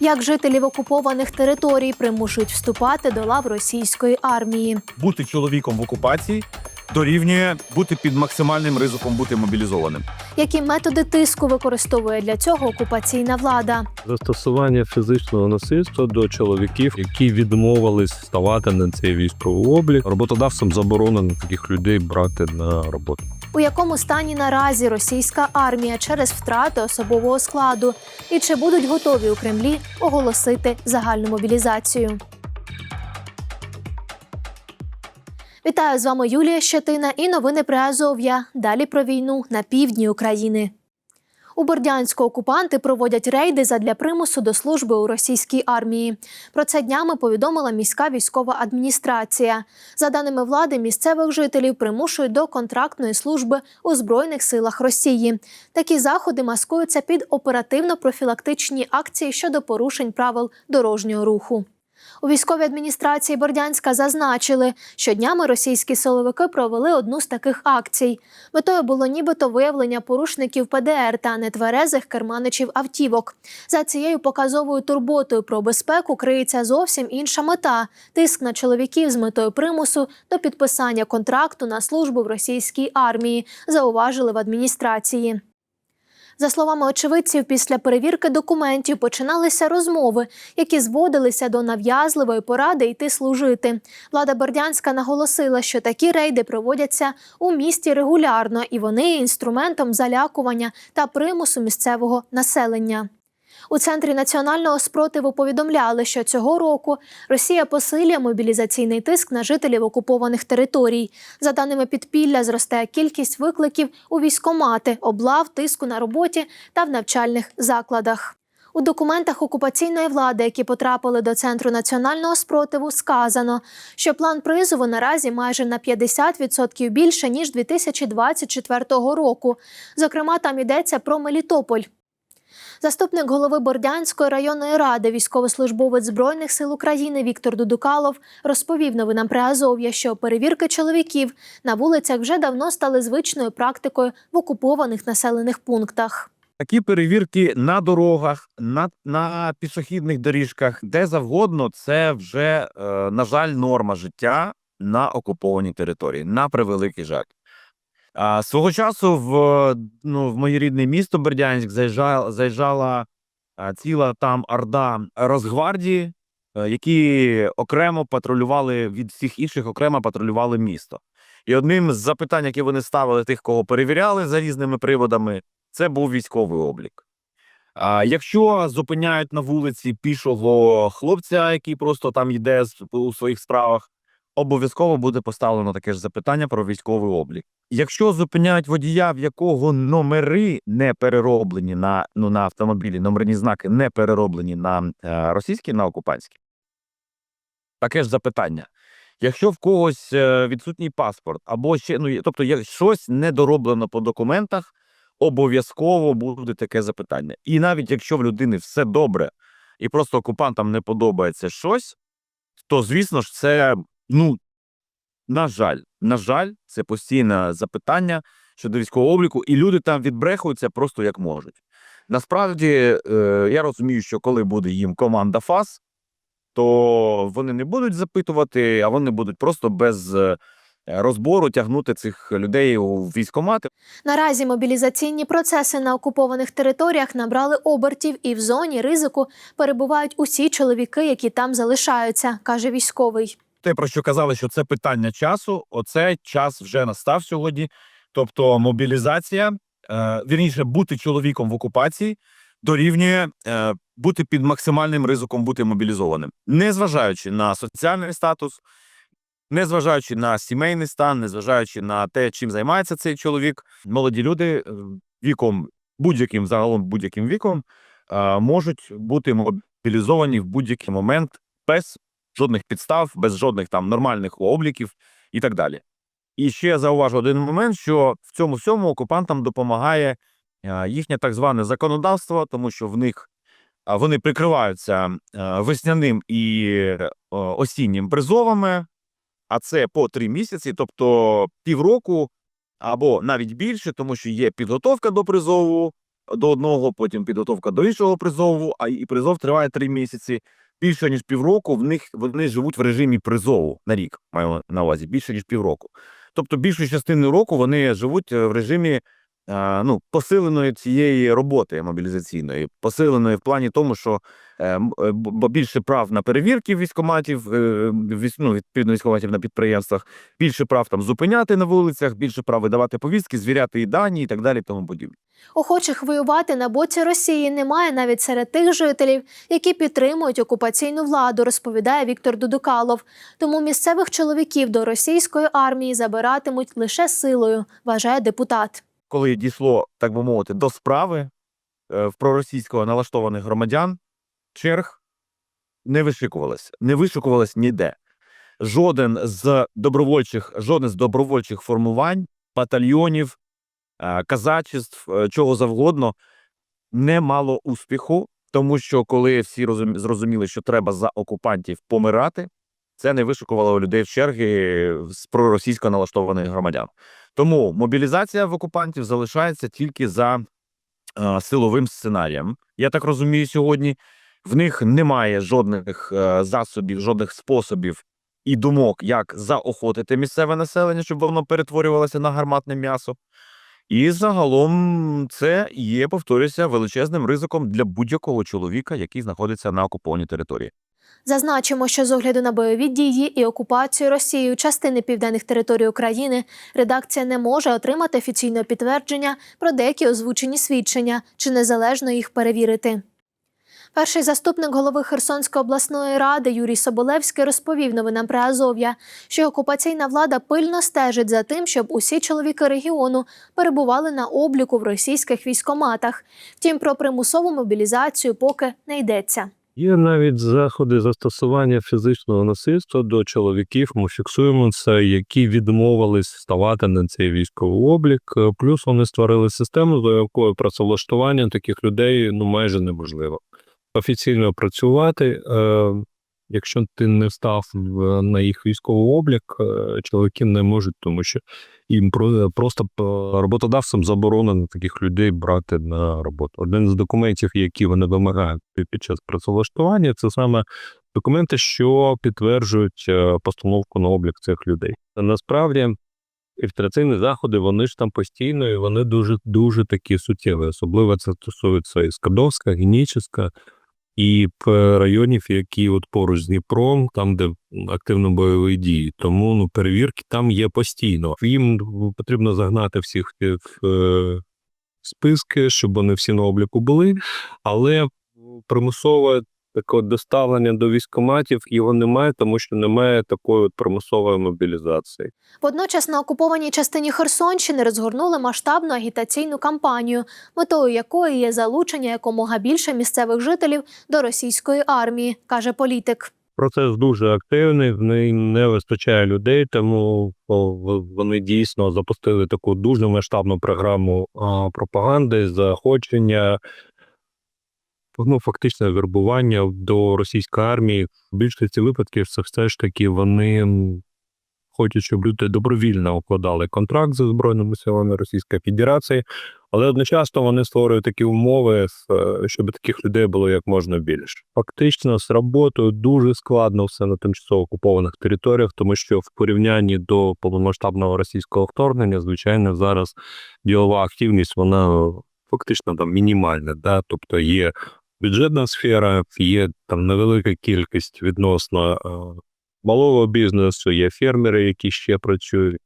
Як жителів окупованих територій примушують вступати до лав російської армії. бути чоловіком в окупації дорівнює бути під максимальним ризиком бути мобілізованим. Які методи тиску використовує для цього окупаційна влада? Застосування фізичного насильства до чоловіків, які відмовились ставати на цей військовий облік. Роботодавцям заборонено таких людей брати на роботу. У якому стані наразі російська армія через втрати особового складу? І чи будуть готові у Кремлі оголосити загальну мобілізацію? Вітаю з вами Юлія Щетина і новини при Азов'я. Далі про війну на півдні України. У Бордянську окупанти проводять рейди задля примусу до служби у російській армії. Про це днями повідомила міська військова адміністрація. За даними влади, місцевих жителів примушують до контрактної служби у збройних силах Росії. Такі заходи маскуються під оперативно-профілактичні акції щодо порушень правил дорожнього руху. У військовій адміністрації Бордянська зазначили, що днями російські силовики провели одну з таких акцій. Метою було нібито виявлення порушників ПДР та нетверезих керманичів автівок. За цією показовою турботою про безпеку криється зовсім інша мета тиск на чоловіків з метою примусу до підписання контракту на службу в російській армії, зауважили в адміністрації. За словами очевидців, після перевірки документів починалися розмови, які зводилися до нав'язливої поради йти служити. Влада Бердянська наголосила, що такі рейди проводяться у місті регулярно, і вони є інструментом залякування та примусу місцевого населення. У центрі національного спротиву повідомляли, що цього року Росія посилює мобілізаційний тиск на жителів окупованих територій. За даними підпілля, зростає кількість викликів у військомати, облав, тиску на роботі та в навчальних закладах. У документах окупаційної влади, які потрапили до центру національного спротиву, сказано, що план призову наразі майже на 50% більше ніж 2024 року. Зокрема, там йдеться про Мелітополь. Заступник голови Бордянської районної ради, військовослужбовець Збройних сил України Віктор Дудукалов розповів новинам при Азов'я, що перевірки чоловіків на вулицях вже давно стали звичною практикою в окупованих населених пунктах. Такі перевірки на дорогах, на, на пішохідних доріжках, де завгодно, це вже, е, на жаль, норма життя на окупованій території, на превеликий жаль. А, свого часу в, ну, в моє рідне місто Бердянськ заїжджала, заїжджала ціла там орда Росгвардії, е, які окремо патрулювали від всіх інших, окремо патрулювали місто. І одним з запитань, які вони ставили тих, кого перевіряли за різними приводами, це був військовий облік. А якщо зупиняють на вулиці пішого хлопця, який просто там йде у своїх справах, обов'язково буде поставлено таке ж запитання про військовий облік. Якщо зупиняють водія, в якого номери не перероблені на, ну, на автомобілі, номерні знаки не перероблені на е, російські, на окупантські, таке ж запитання. Якщо в когось е, відсутній паспорт, або ще, ну, тобто є щось недороблено по документах, обов'язково буде таке запитання. І навіть якщо в людини все добре, і просто окупантам не подобається щось, то звісно ж, це ну на жаль, на жаль, це постійне запитання щодо військового обліку, і люди там відбрехуються просто як можуть. Насправді, е, я розумію, що коли буде їм команда ФАС, то вони не будуть запитувати, а вони будуть просто без е, розбору тягнути цих людей у військомати. Наразі мобілізаційні процеси на окупованих територіях набрали обертів, і в зоні ризику перебувають усі чоловіки, які там залишаються, каже військовий. Те, про що казали, що це питання часу, оце час вже настав сьогодні. Тобто мобілізація, е, вірніше, бути чоловіком в окупації дорівнює е, бути під максимальним ризиком бути мобілізованим, незважаючи на соціальний статус, незважаючи на сімейний стан, незважаючи на те, чим займається цей чоловік, молоді люди е, віком будь-яким загалом будь-яким віком можуть бути мобілізовані в будь-який момент без жодних підстав, без жодних там нормальних обліків і так далі. І ще я зауважу один момент, що в цьому всьому окупантам допомагає е, їхнє так зване законодавство, тому що в них вони прикриваються е, весняним і е, осіннім призовами, а це по три місяці, тобто півроку або навіть більше, тому що є підготовка до призову, до одного, потім підготовка до іншого призову, а і призов триває три місяці. Більше ніж півроку в них вони живуть в режимі призову на рік, маю на увазі, більше ніж півроку. Тобто більшу частину року вони живуть е, в режимі ну, посиленої цієї роботи мобілізаційної, посиленої в плані тому, що е, е, більше прав на перевірки військоматів, е, військ- ну, відповідно військоматів на підприємствах, більше прав там зупиняти на вулицях, більше прав видавати повістки, звіряти і дані і так далі, тому подібне. Охочих воювати на боці Росії немає навіть серед тих жителів, які підтримують окупаційну владу, розповідає Віктор Дудукалов. Тому місцевих чоловіків до російської армії забиратимуть лише силою, вважає депутат. Коли дійшло, так би мовити, до справи е, в проросійського налаштованих громадян, черг не вишикувалося, не вишикувалось ніде. Жоден з добровольчих, жоден з добровольчих формувань, батальйонів, е, казачеств, е, чого завгодно, не мало успіху, тому що коли всі розум- зрозуміли, що треба за окупантів помирати, це не вишикувало у людей в черги з проросійсько налаштованих громадян. Тому мобілізація в окупантів залишається тільки за е, силовим сценарієм. Я так розумію, сьогодні в них немає жодних е, засобів, жодних способів і думок, як заохотити місцеве населення, щоб воно перетворювалося на гарматне м'ясо. І загалом це є, повторюся, величезним ризиком для будь-якого чоловіка, який знаходиться на окупованій території. Зазначимо, що з огляду на бойові дії і окупацію Росією частини південних територій України редакція не може отримати офіційного підтвердження про деякі озвучені свідчення чи незалежно їх перевірити. Перший заступник голови Херсонської обласної ради Юрій Соболевський розповів новинам про Азов'я, що окупаційна влада пильно стежить за тим, щоб усі чоловіки регіону перебували на обліку в російських військоматах. Втім, про примусову мобілізацію поки не йдеться. Є навіть заходи застосування фізичного насильства до чоловіків. Ми фіксуємо це, які відмовились ставати на цей військовий облік. Е, Плюс вони створили систему, за якою працевлаштування таких людей ну майже неможливо. Офіційно працювати, е, якщо ти не встав на їх військовий облік, е, чоловіки не можуть, тому що їм просто роботодавцям заборонено таких людей брати на роботу. Один з документів, які вони вимагають під час працевлаштування, це саме документи, що підтверджують е, постановку на облік цих людей. Насправді фільтраційні заходи вони ж там постійно і вони дуже дуже такі суттєві. Особливо це стосується і Скадовська, Генічеська, і районів, які от поруч з Дніпром, там, де активно бойові дії. Тому ну, перевірки там є постійно. Їм потрібно загнати всіх в е, списки, щоб вони всі на обліку були, але примусове таке доставлення до військоматів його немає, тому що немає такої от примусової мобілізації. Водночас на окупованій частині Херсонщини розгорнули масштабну агітаційну кампанію, метою якої є залучення якомога більше місцевих жителів до російської армії, каже політик. Процес дуже активний, в неї не вистачає людей, тому вони дійсно запустили таку дуже масштабну програму пропаганди, заохочення, ну, фактично вербування до російської армії. В більшості випадків це все ж таки вони хочуть, щоб люди добровільно укладали контракт зі Збройними силами Російської Федерації, але одночасно вони створюють такі умови, е, щоб таких людей було як можна більше. Фактично з роботою дуже складно все на тимчасово окупованих територіях, тому що в порівнянні до повномасштабного російського вторгнення, звичайно, зараз ділова активність вона фактично там мінімальна. Да? Тобто є бюджетна сфера, є там невелика кількість відносно е, малого бізнесу, є фермери, які ще працюють,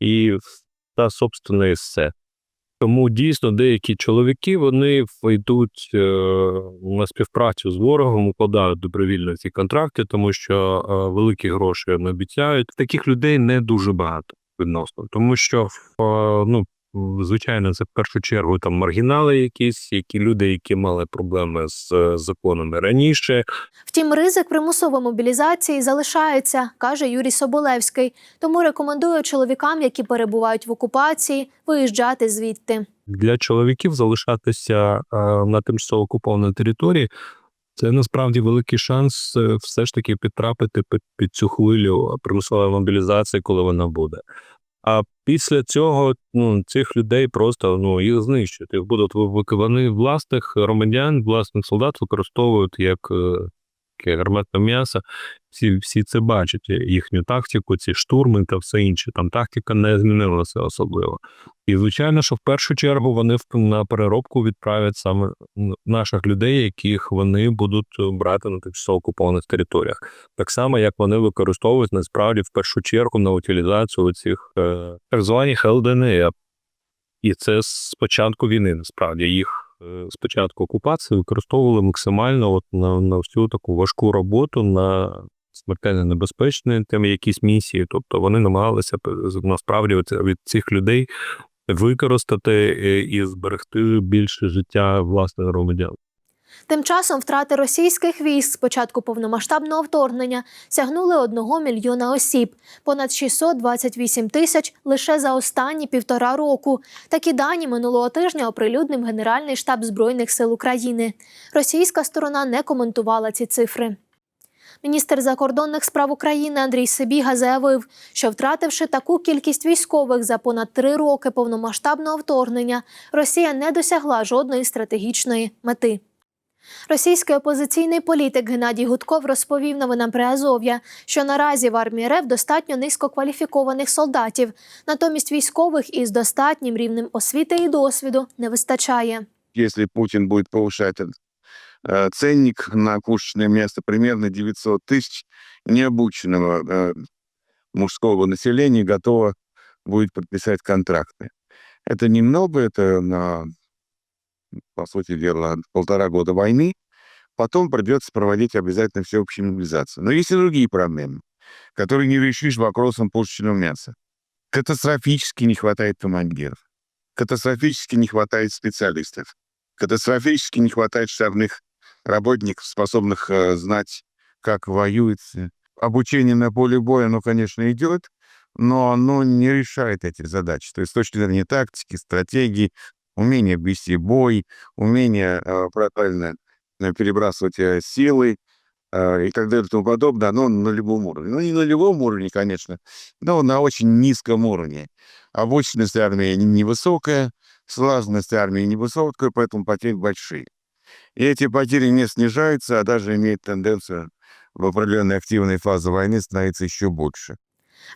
і та собственно і все. Тому дійсно деякі чоловіки вони йдуть е, на співпрацю з ворогом, укладають добровільно ці контракти, тому що е, великі гроші не обіцяють. Таких людей не дуже багато відносно, тому що ну. Звичайно, це в першу чергу там маргінали, якісь, які люди, які мали проблеми з е, законами раніше, Втім, ризик примусової мобілізації залишається, каже Юрій Соболевський. Тому рекомендує чоловікам, які перебувають в окупації, виїжджати звідти. для чоловіків залишатися е, на тимчасово окупованій території. Це насправді великий шанс е, все ж таки підтрапити під, під цю хвилю примусової мобілізації, коли вона буде. А після цього ну, цих людей просто ну, їх знищити. Будуть вони власних громадян, власних солдат використовують як е, таке гарматне м'ясо. Всі, всі це бачать, їхню тактику, ці штурми та все інше. Там тактика не змінилася особливо. І звичайно, що в першу чергу вони на переробку відправлять саме наших людей, яких вони будуть е, брати на тимчасово окупованих територіях. Так само, як вони використовують насправді в першу чергу на утилізацію цих е, так званих ЛДНР. І це з початку війни, насправді їх е, з початку окупації використовували максимально от на, на всю таку важку роботу, на смертельно небезпечні там якісь місії. Тобто вони намагалися насправді від цих людей використати е, і зберегти більше життя власних громадян. Тим часом втрати російських військ з початку повномасштабного вторгнення сягнули 1 мільйона осіб, понад 628 тисяч лише за останні півтора року. Такі дані минулого тижня оприлюднив Генеральний штаб Збройних сил України. Російська сторона не коментувала ці цифри. Міністр закордонних справ України Андрій Сибіга заявив, що втративши таку кількість військових за понад три роки повномасштабного вторгнення, Росія не досягла жодної стратегічної мети. Російський опозиційний політик Геннадій Гудков розповів новинам Приазов'я, що наразі в армії РФ достатньо низькокваліфікованих солдатів, натомість військових із достатнім рівнем освіти і досвіду не вистачає. если Путин будет повышать этот, э, ценник на пушечное место примерно 900 тысяч необученного э, мужского населения готово будет подписать контракты. Это немного, это на, по сути дела, полтора года войны. Потом придется проводить обязательно всеобщую мобилизацию. Но есть и другие проблемы, которые не решишь вопросом пушечного мяса. Катастрофически не хватает командиров. Катастрофически не хватает специалистов катастрофически не хватает штабных работников, способных э, знать, как воюется. Обучение на поле боя, оно, конечно, идет, но оно не решает эти задачи. То есть с точки зрения тактики, стратегии, умение вести бой, умение э, правильно э, перебрасывать э, силы э, и так далее и тому подобное, оно на любом уровне. Ну, не на любом уровне, конечно, но на очень низком уровне. Обученность армии не- невысокая, слаженность армии невысокая, поэтому потери большие. И эти потери не снижаются, а даже имеют тенденцию в определенной активной фазе войны становиться еще больше.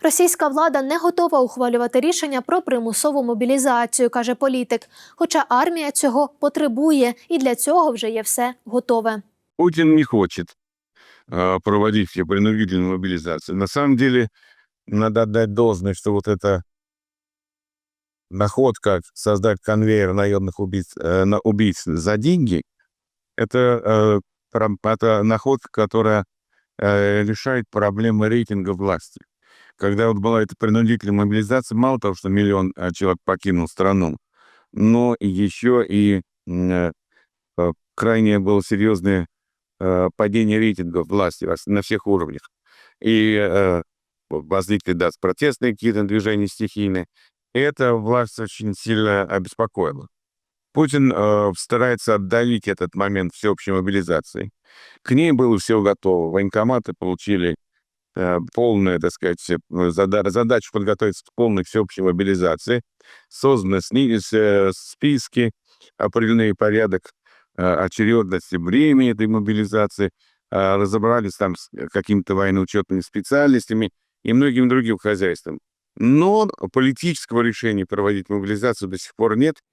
Російська влада не готова ухвалювати рішення про примусову мобілізацію, каже політик. Хоча армія цього потребує, і для цього вже є все готове. Путин не хочет э, проводить все принудительную мобилизацию. На самом деле, надо отдать должное, что вот эта находка создать конвейер наемных убийц, э, на убийц за деньги, это, э, прям- это находка, которая э, решает проблемы рейтинга власти. Когда вот была эта принудительная мобилизация, мало того, что миллион э, человек покинул страну, но еще и э, э, крайне было серьезное э, падение рейтингов власти на всех уровнях. И возникли, да, протестные какие-то движения стихийные. И это власть очень сильно обеспокоило. Путин э, старается отдалить этот момент всеобщей мобилизации. К ней было все готово. Военкоматы получили э, полную, так сказать, э, зада- задачу подготовиться к полной всеобщей мобилизации. Созданы э, списки, определенный порядок очередности времени этой мобилизации, э, разобрались там с какими-то военно-учетными специальностями и многим другим хозяйствам. Но политического решения проводить мобилизацию до сих пор нет.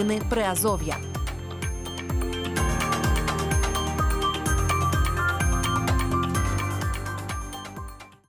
Новини Приазов'я.